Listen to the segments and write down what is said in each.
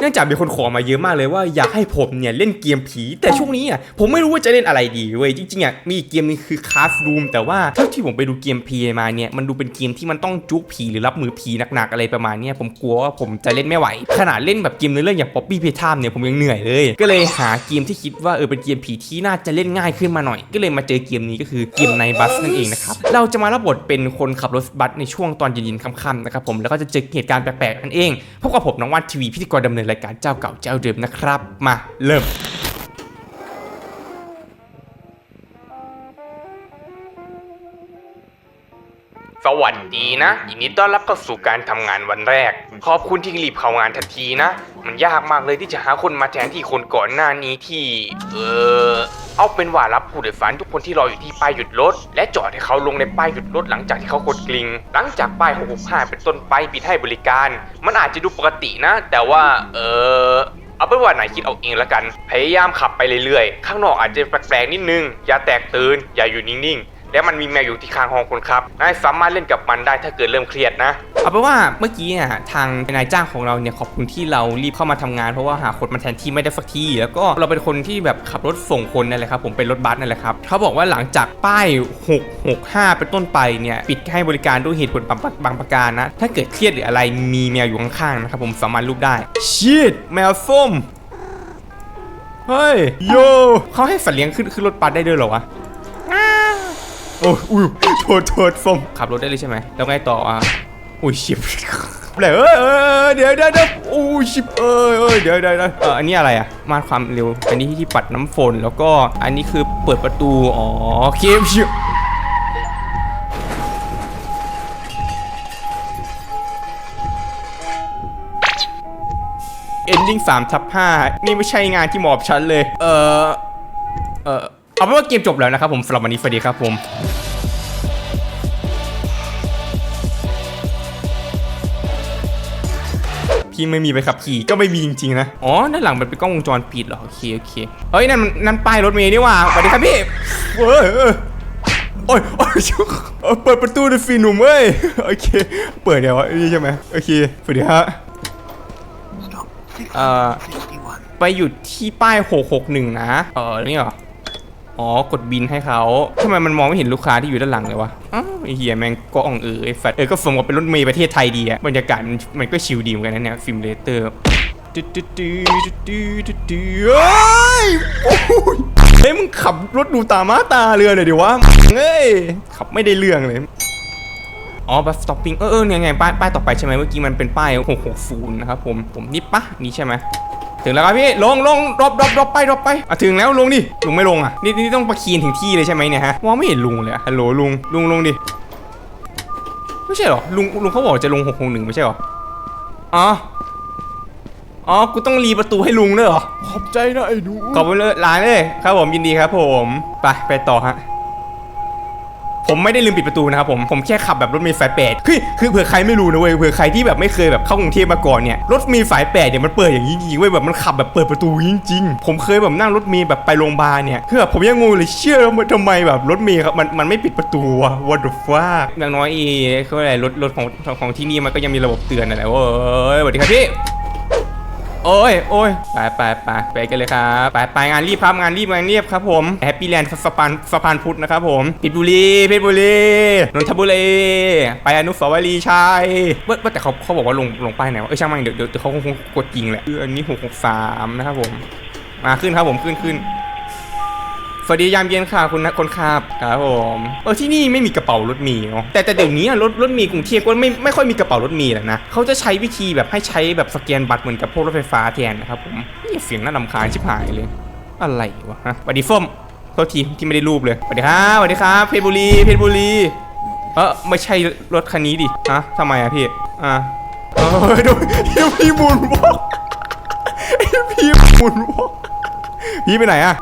เนื่องจากมีคนขอมาเยอะมากเลยว่าอยากให้ผมเนี่ยเล่นเกมผี แต่ช่วงนี้อะผมไม่รู้ว่าจะเล่นอะไรดีเว้ยจริงๆอะมีอีกเกมนึงคือคาส o ูมแต่ว่าเท่าที่ผมไปดูเกมผีมาเนี่ยมันดูเป็นเกมที่มันต้องจุกผีหรือรับมือผีหนักๆอะไรประมาณเนี้ยผมกลัวว่าผมจะเล่นไม่ไหว ขนาดเล่นแบบเกมเนื้อเรื่องอย่าง Poppy Playtime เนี่ยผมยังเหนื่อยเลย ก็เลยหาเกมที่คิดว่าเออเป็นเกมผีที่น่าจะเล่นง่ายขึ้นมาหน่อย ก็เลยมาเจอเกมนี้ก็คือเกมในบัสนั่นเองนะครับเราจะมารับบทเป็นคนขับรถบัสในช่วงตอนเย็นๆค่ำๆนะครับผมแล้วก็จะเจอเหตุการณ์แปลกๆนั่นเองพบกับผมน้องวันทีวีพิธีกรดำเนินรายการเจ้าเก่าเจ้าเดิมนะครับ มาเริ่มสวัสดีนะยินดีต้อนรับเข้าสู่การทำงานวันแรก ขอบคุณที่รีบเข้างานทันทีนะ มันยากมากเลยที่จะหาคนมาแทนที่คนก่อนหน้านี้ที่ เออ เอาเป็นว่ารับผู้โดยสารทุกคนที่รออยู่ที่ป้ายหยุดรถ และจอดให้เขาลงในป้ายหยุดรถหลังจากที่เขากดกลิ่งหลังจากป้าย665เป็นต้นไปปิดให้บริการ มันอาจจะดูปกตินะ แต่ว่าเออเอาเป็นว่าไหนคิดเอาเองละกัน พยายามขับไปเรื่อยๆ ข้างนอกอาจจะแปลกๆนิดนึง อย่าแตกตื่น อย่าอยู่นิ่งๆ และมันมีแมวอยู่ที่ข้างห้องคนครับนายสามารถเล่นกับมันได้ถ้าเกิดเริ่มเครียดนะ เอาเป็นว่าเมื่อกี้เนี่ยทางนายจ้างของเราเนี่ยขอบคุณที่เรารีบเข้ามาทำงานเพราะว่าหาคนมาแทนที่ไม่ได้สักทีแล้วก็เราเป็นคนที่แบบขับรถส่งคนนั่นแหละครับผมเป็นรถบัสนั่นแหละครับเขาบอกว่าหลังจากป้าย 665 เป็นต้นไปเนี่ยปิดให้บริการด้วยเหตุผลบางบางประการนะถ้าเกิดเครียดหรืออะไรมีแมวอยู่ข้างๆนะครับผมสามารถรูปได้ชิดแมวส้มเฮ้ยโยเขาให้สัตว์เลี้ยงขึ้นขึ้นรถบัสได้ด้วยเหรอวะ โอ้ยอุ้ยโทษโทษส้มขับรถได้เลยใช่ไหมแล้วไงต่ออะอุ้ยชิบเลยเอ้ยเอ้ยเดี๋ยวเดี๋ยวเดี๋ยวอุ้ยชิบเอ้ยเอ้ยเดี๋ยวเดี๋ยวเดี๋ยวเอออันนี้อะไรอะมาตรความเร็วอันนี้ที่ปัดน้ำฝนแล้วก็อันนี้คือเปิดประตูอ๋อเคมชิบเอนดิ้งสามทับห้านี่ไม่ใช่งานที่เหมอบฉันเลย เออเออ เอาเป็นว่าเกมจบแล้วนะครับผมสำหรับวันนี้สวัสดีครับผมพี่ไม่มีไปขับขี่ก็ไม่มีจริงๆนะ อ๋อ ด้านหลังมันเป็นกล้องวงจรปิดเหรอ โอเค โอเค เฮ้ย นั่นมันนั่นป้ายรถเมล์นี่หว่าสวัสดีครับพี่เว้ยเอ้ยโอ้ยโอ้ยเอ้ยเปิดประตูหน่อยฟีหนุ่มเว้ย โอเค เปิดเดี๋ยวนี่ใช่ไหมโอเคสวัสดีฮะ Stop. เอ่อ 51. ไปหยุดที่ป้าย 661 นะ เออ นี่เหรอ อ๋อกดบินให้เขาทำไมมันมองไม่เห็นลูกค้าที่อยู่ด้านหลังเลยวะอ้าวไอเหี้ยแม่งก็อ่องเออไอ้สัตว์เออก็สมกับเป็นรถเมล์ประเทศไทยดีอะบรรยากาศมันมันก็ชิลดีเหมือนกันนะเนี่ยฟิล์มเลเตอร์ตึ๊ดตึ๊ดตึ๊ดตึ๊ดตึ๊ดตึ๊ดเฮ้ยโอ้ยเฮ้ยมึงขับรถดูตามาตาเรือเลยดิวะเฮ้ยขับไม่ได้เรื่องเลยอ๋อบัสสต็อปปิ้งเออเออเนี่ยไงป้ายป้ายต่อไปใช่ไหมเมื่อกี้มันเป็นป้าย 660 นะครับผมผมนี่ปะนี่ใช่ไหม ถึงแล้วครับพี่ลงลงดรอปดรอปดรอปไปดรอปไปอะถึงแล้วลงดิลุงไม่ลงอะนี่นี่ต้องประคีนถึงที่เลยใช่ไหมเนี่ยฮะมองไม่เห็นลุงเลยอะฮัลโหลลุงลุงลงดิไม่ใช่เหรอลุงลุงเขาบอกจะลง661ไม่ใช่เหรออ๋ออ๋อ กูต้องรีประตูให้ลุงด้วยเหรอ ขอบใจนะไอ้หนูขอบคุณเลยร้านเลย ครับผมยินดีครับผม ไป ไปต่อฮะ ผมไม่ได้ลืมปิดประตูนะครับผมผมแค่ขับแบบรถมล์สายแปดคือคือเผื่อใครไม่รู้นะเว้ยเผื่อใครที่แบบไม่เคยแบบเข้ากรุงเทพมาก่อนเนี่ยรถมล์สายแปดเนี่ยมันเปิดอย่างนี้จริงๆเว้ยแบบมันขับแบบเปิดประตูจริงๆ ผมเคยแบบนั่งรถเมล์แบบไปโรงพยาบาลเนี่ยคือแบบผมยังงงเลยเชื่อว่าทำไมแบบรถเมล์ครับมันมันไม่ปิดประตูวะ what the fuck อย่างน้อยอีเขาเรียกอะไรรถรถของของที่นี่มันก็ยังมีระบบเตือนอะไรเว้ยสวัสดีครับพี่ โอ้ยโอ้ยไปไปไปไปกันเลยครับไปไปงานรีบครับงานรีบงานเรียบครับผมแฮปปี้แลนด์สะพานสะพานพุทธนะครับผมปิดบุรีเพชรบุรีนนทบุรีไปอนุสาวรีย์ชัยเว้ยแต่เขาเขาบอกว่าลงลงป้ายไหนวะเอ้ยช่างมันเดี๋ยวเดี๋ยวเขาคงกดจริงแหละคืออันนี้หกหกสามนะครับผมมาขึ้นครับผมขึ้นขึ้น สวัสดียามเย็นค่ะคุณนะคนขับครับผมเออที่นี่ไม่มีกระเป๋ารถมีเนาะแต่แต่เดี๋ยวนี้รถรถมีกรุงเทพก็ไม่ไม่ค่อยมีกระเป๋ารถมีแล้วนะเขาจะใช้วิธีแบบให้ใช้แบบสแกนบัตรเหมือนกับพวกรถไฟฟ้าแทนนะครับผมนี่เสียงน่ารำคาญชิบหายเลยอะไรวะฮะสวัสดีส้มโทษทีที่ไม่ได้รูปเลยสวัสดีครับสวัสดีครับเพชรบุรีเพชรบุรีเออไม่ใช่รถคันนี้ดิฮะทำไมอะพี่อะเออดูพี่พี่หมุนวอกพี่หมุนวอกพี่ไปไหนอะ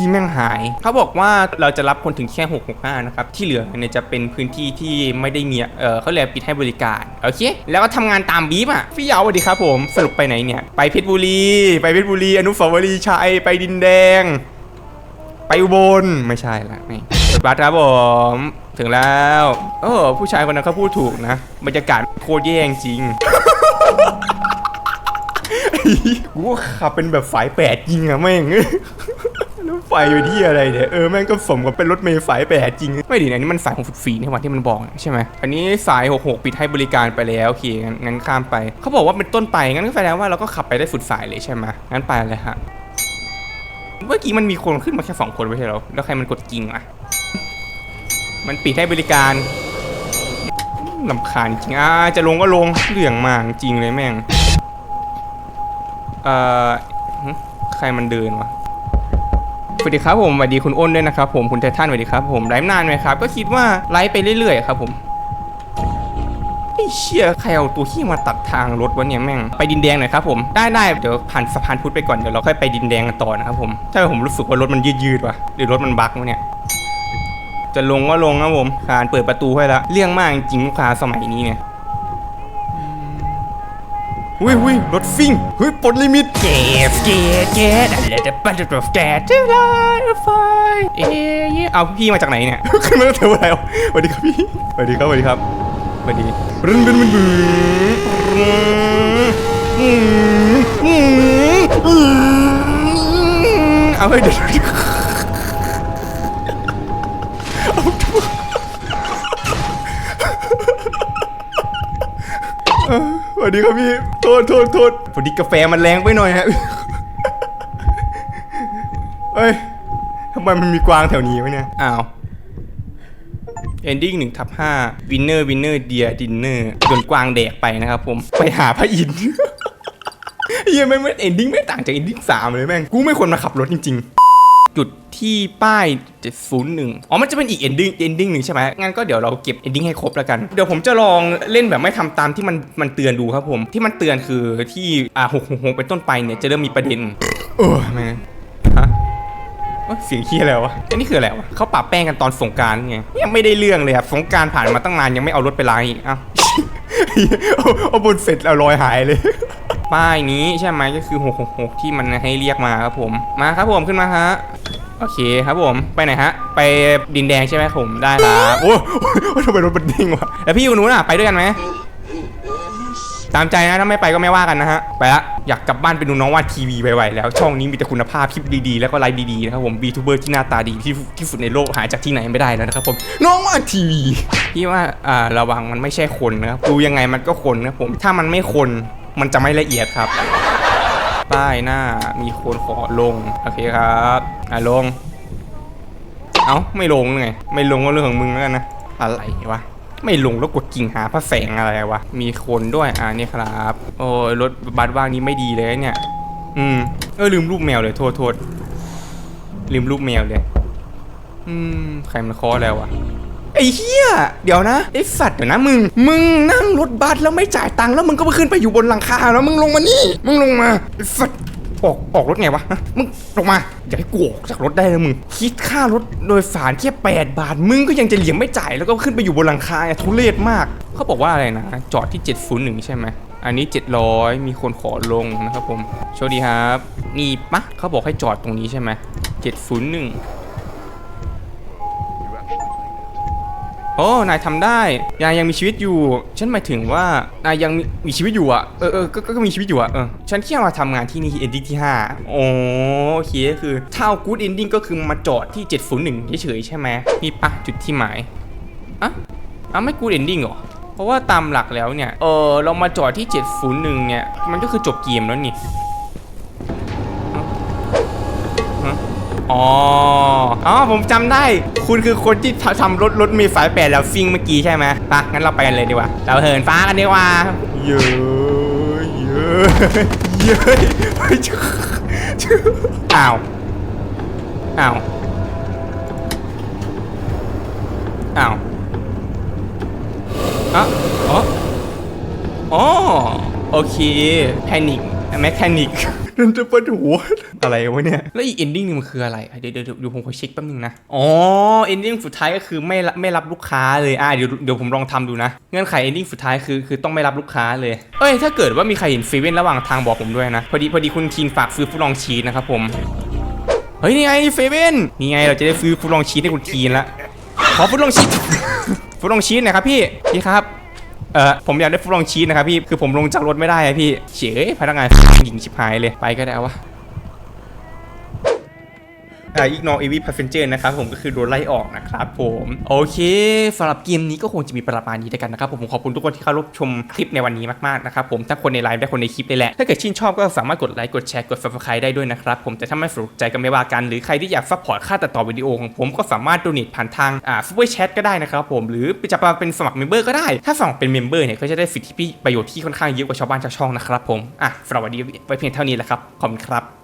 ที่แม่งหาย เขาบอกว่าเราจะรับคนถึงแค่ 665 นะครับ ที่เหลือเนี่ยจะเป็นพื้นที่ที่ไม่ได้มีเออเขาเรียกปิดให้บริการ โอเค แล้วก็ทำงานตามบีบอะพี่ยาวสวัสดีครับผมสรุปไปไหนเนี่ย ไปเพชรบุรี ไปเพชรบุรี อนุสาวรีย์ชัยไปดินแดง ไปอุบลไม่ใช่ละนี่รถบัสครับผมถึงแล้วเออผู้ชายคนนั้นเขาพูดถูกนะบรรยากาศโคตรแย่จริงกูขับเป็นแบบสายแปดจริงอะแม่ง ไฟไปที่อะไรเนี่ยเออแม่งก็สมกับเป็นรถเมล์สายแปดจริง ไม่ดีนะนี่มันสาย64ในวันที่มันบอกใช่ไหมอันนี้สาย 66 ปิดให้บริการไปแล้วโอเคงั้นงั้นข้ามไป เขาบอกว่าเป็นต้นไปงั้นก็แสดงว่าเราก็ขับไปได้สุดสายเลยใช่ไหมงั้นไปเลยฮะเมื่อกี้มันมีคนขึ้นมาแค่สองคนไม่ใช่เหรอแล้วใครมันกดกิ่งอะมันปิดให้บริการลำคาญจริงอ่าจะลงก็ลงเรื่องมากจริงเลยแม่งเอ่อใครมันเดินวะ สวัสดีครับผมสวัสดีคุณอ้นด้วยนะครับผมคุณไททันสวัสดีครับผมไลฟ์นานไหมครับ ก็คิดว่าไลฟ์ไปเรื่อยๆครับผมไอ้เชี่ยใครเอาตัวขี้มาตัดทางรถวะเนี่ยแม่งไปดินแดงหน่อยครับผมได้ได้เดี๋ยวผ่านสะพานพุทธไปก่อนเดี๋ยวเราค่อยไปดินแดงกันต่อนะครับผมใช่ผมรู้สึกว่ารถมันยืดๆว่ะหรือรถมันบั๊กวะเนี่ยจะลงก็ลงครับผมคานเปิดประตูให้แล้วเรื่องมากจริงลูกค้าสมัยนี้เนี่ย อุ้ยอุ้ยรถฟิ่งเฮ้ยปลดลิมิตเก็บเก็บเก็บอะไรจะปั่นจะแบบแกจะลอยไฟเอ๊ะเอาพี่มาจากไหนเนี่ยขึ้นมาตั้งแต่เมื่อไหร่วะสวัสดีครับพี่สวัสดีครับสวัสดีครับสวัสดีรึนรึนรึนรึนอืมอืมอืมเอาให้เดี๋ยวเดี๋ยวสวัสดีครับพี่โท ษโทษโทษพอดีกาแฟมันแรงไปหน่อยฮะเฮ้ยทำไมมันมีกวางแถวนี้วะเนี่ย อ้าว ending หนึ่งทับห้า winner winner dear dinner โดนกวางแดกไปนะครับผม ไปหาพระอินทร์เฮียไม่ไม่ ending ไม่ต่างจาก ending สามเลยแม่ง กูไม่ควรมาขับรถจริง ๆ จุดที่ป้าย 701 อ๋อ มันจะเป็นอีก ending ending หนึ่งใช่ไหมงั้นก็เดี๋ยวเราเก็บ ending ให้ครบแล้วกัน เดี๋ยวผมจะลองเล่นแบบไม่ทำตามที่มันมันเตือนดูครับผม ที่มันเตือนคือที่อ่า666เป็นต้นไปเนี่ยจะเริ่มมีประเด็น เออแม่งฮะเอ้ยเสียงขี้ยอะไรวะอันนี้คืออะไรวะเขาปรับแป้งกันตอนสงกรารไง ยังไม่ได้เรื่องเลยอะสงกรารผ่านมาตั้งนานยังไม่เอารถไปล้างอีกอ้าวเอาเอาบนเสร็จเอารอยหายเลย ป้ายนี้ใช่ไหมก็คือ 666 ที่มันให้เรียกมาครับผม มาครับผมขึ้นมาฮะโอเคครับผมไปไหนฮะ ไปดินแดงใช่ไหมผมได้ครับโอ้โอ้ทำไมรถมันดิ่งวะแล้วพี่อยู่นู้นอะไปด้วยกันไหมตามใจนะถ้าไม่ไปก็ไม่ว่ากันนะฮะ ไปละอยากกลับบ้านไปดูน้องวาดทีวีไวๆแล้ว ช่องนี้มีแต่คุณภาพคลิปดีๆ แล้วก็ไลฟ์ดีๆนะครับผมบีทูเบอร์ที่หน้าตาดีที่ที่สุดในโลกหาจากที่ไหนไม่ได้แล้วนะครับผมน้องวาดทีวีพี่ว่าอ่าระวังมันไม่ใช่คนนะครับดูยังไงมันก็คนนะครับผมถ้ามันไม่คน มันจะไม่ละเอียดครับป้ายหน้ามีคนขอลง โอเคครับอะลง เอ้า ไม่ลงไง ไม่ลงก็เรื่องของมึงแล้วกันนะ อะไรวะ ไม่ลงแล้วกดกิ่งหาพระแสงอะไรวะ มีคนด้วย อ่านี่ครับ โอ้ยรถบัสว่างนี้ไม่ดีเลยเนี่ย อืม เออลืมรูปแมวเลย โทษโทษลืมรูปแมวเลย อืม ใครมันคอแล้ววะ ไอ้เหี้ยเดี๋ยวนะไอ้สัตว์เดี๋ยวนะมึง มึงนั่งรถบัสแล้วไม่จ่ายตังค์แล้วมึงก็ไปขึ้นไปอยู่บนหลังคาแล้วมึงลงมานี่ มึงลงมาไอ้สัตว์ออกออกรถไงวะฮะมึงลงมา อย่าให้กูออกจากรถได้นะมึง คิดค่ารถโดยสารแค่8บาท มึงก็ยังจะเหลี่ยมไม่จ่ายแล้วก็ขึ้นไปอยู่บนหลังคาอะทุเรศมาก เขาบอกว่าอะไรนะ จอดที่ 701 ใช่ไหมอันนี้ 700 มีคนขอลงนะครับผมโชคดีครับ นี่ปะเขาบอกให้จอดตรงนี้ใช่ไหม701 โอ้ นายทำได้ นายยังมีชีวิตอยู่ ฉันหมายถึงว่า นายยังมีมีชีวิตอยู่อะเออเออก็ก็ก็มีชีวิตอยู่อะเออ ฉันแค่มาทำงานที่นี่ ending ที่ 5 โอโอเคก็คือถ้าเอา good ending ก็คือมาจอดที่ 701เฉยๆใช่ไหมนี่ปะจุดที่หมายอะอะไม่ good ending เหรอ เพราะว่าตามหลักแล้วเนี่ย เออเรามาจอดที่ 701เนี่ย มันก็คือจบเกมแล้วนี่ อ๋อ อ๋อ ผมจำได้ คุณคือคนที่ททำรถรถมีสายแปดแล้วฟิงเมื่อกี้ใช่ไหมปะงั้นเราไปกันเลยดีกว่า เราเหินฟ้ากันดีกว่า เยอะเยอะเยอะอ้าว อ้าว อ้าวอ๋ออ๋ออ๋อ โอเค แพนิคแมคแคนิกนั่นจะปวดหัว อะไรวะเนี่ย แล้วอีกเอนดิ้งนึงมันคืออะไรอะเดี๋ยวเดี๋ยวเดี๋ยวผมขอเช็คแป๊บนึงนะ อ๋อเอนดิ้งสุดท้ายก็คือไม่รับไม่รับลูกค้าเลยอะเดี๋ยวเดี๋ยวผมลองทำดูนะ เงื่อนไขเอนดิ้งสุดท้ายคือคือต้องไม่รับลูกค้าเลย เอ้ยถ้าเกิดว่ามีใครเห็นเซเว่นระหว่างทางบอกผมด้วยนะ พอดีพอดีคุณทีนฝากซื้อฟุตลองชีสนะครับผม เฮ้ยนี่ไงเซเว่นนี่ไงเราจะได้ซื้อฟุตลองชีสให้คุณทีนละ ขอฟุตลองชีสฟุตลองชีสหนะครับพี่พี่ครับเออผมอยากได้ฟุตลองชีสนะครับพี่ คือผมลงจากรถไม่ได้อะพี่ เฉยพนักงานหญิงชิบหายเลย ไปก็ได้วะ อ่า ignore every passenger นะครับผมก็คือโดนไล่ออกนะครับผมโอเคสำหรับเกมนี้ก็คงจะมีประมาณนี้แล้วกันนะครับผมขอบคุณทุกคนที่เข้ารับชมคลิปในวันนี้มากๆนะครับผมทั้งคนในไลฟ์และคนในคลิปเลยแหละถ้าเกิดชื่นชอบก็สามารถกดไลค์กดแชร์กด subscribe ได้ด้วยนะครับผมแต่ถ้าไม่สนใจก็ไม่ว่ากันหรือใครที่อยากซัพพอร์ตค่าตัดต่อวิดีโอของผมก็สามารถ donate ผ่านทางอ่า super chat ก็ได้นะครับผมหรือจะมาเป็นสมัครเมมเบอร์ก็ได้ ถ้าสมัครเป็นเมมเบอร์เนี่ยก็จะได้สิทธิประโยชน์ที่ค่อนข้างเยอะกว่าชาวบ้านชาวช่องนะครับผมอะสำหรับวันนี้ไว้เพียงเท่านี้แหละครับขอบคุณครับ